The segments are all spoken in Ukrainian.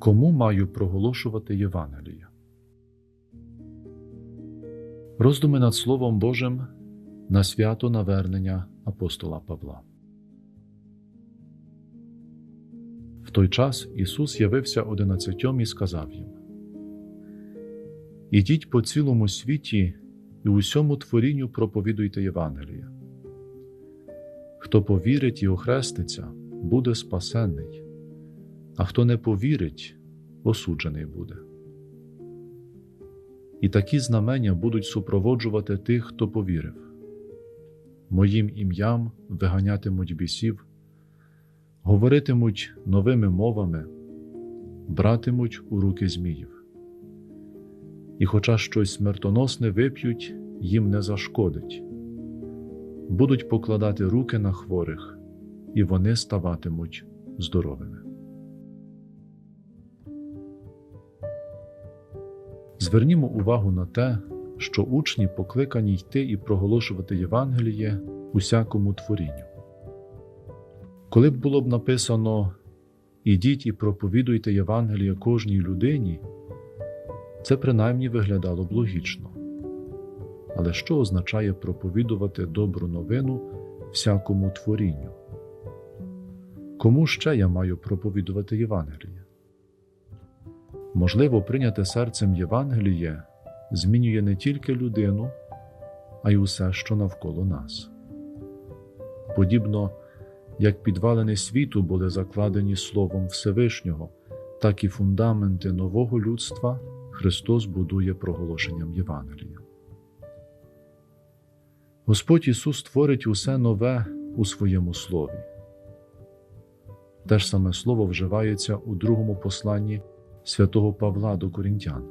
Кому маю проголошувати Євангеліє? Роздуми над Словом Божим на свято навернення апостола Павла. В той час Ісус явився одинадцятьом і сказав їм: Ідіть по цілому світі і усьому творінню проповідуйте Євангеліє. Хто повірить і охреститься, буде спасенний, а хто не повірить, осуджений буде. І такі знамення будуть супроводжувати тих, хто повірив. Моїм ім'ям виганятимуть бісів, говоритимуть новими мовами, братимуть у руки зміїв. І хоча щось смертоносне вип'ють, їм не зашкодить, будуть покладати руки на хворих, і вони ставатимуть здоровими. Звернімо увагу на те, що учні покликані йти і проголошувати Євангеліє усякому творінню. Коли б було б написано Ідіть і проповідуйте Євангеліє кожній людині, це принаймні виглядало б логічно. Але що означає проповідувати добру новину всякому творінню? Кому ще я маю проповідувати Євангеліє? Можливо, прийняте серцем Євангеліє змінює не тільки людину, а й усе, що навколо нас. Подібно як підвалини світу були закладені Словом Всевишнього, так і фундаменти нового людства Христос будує проголошенням Євангелія. Господь Ісус творить усе нове у своєму слові. Те ж саме слово вживається у другому посланні святого Павла до Корінтян.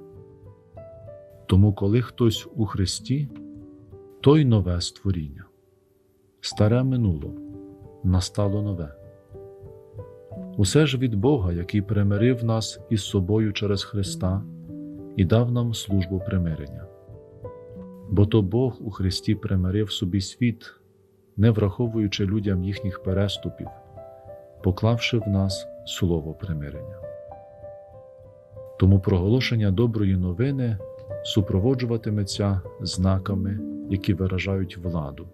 Тому, коли хтось у Христі, той нове створіння, старе минуло, настало нове. Усе ж від Бога, який примирив нас із собою через Христа і дав нам службу примирення. Бо то Бог у Христі примирив собі світ, не враховуючи людям їхніх переступів, поклавши в нас слово примирення. Тому проголошення доброї новини супроводжуватиметься знаками, які виражають владу,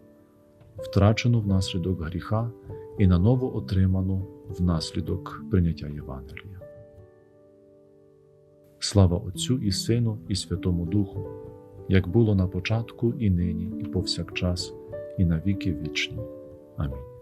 втрачену внаслідок гріха і наново отриману внаслідок прийняття Євангелія. Слава Отцю і Сину, і Святому Духу, як було на початку, і нині, і повсякчас, і на віки вічні. Амінь.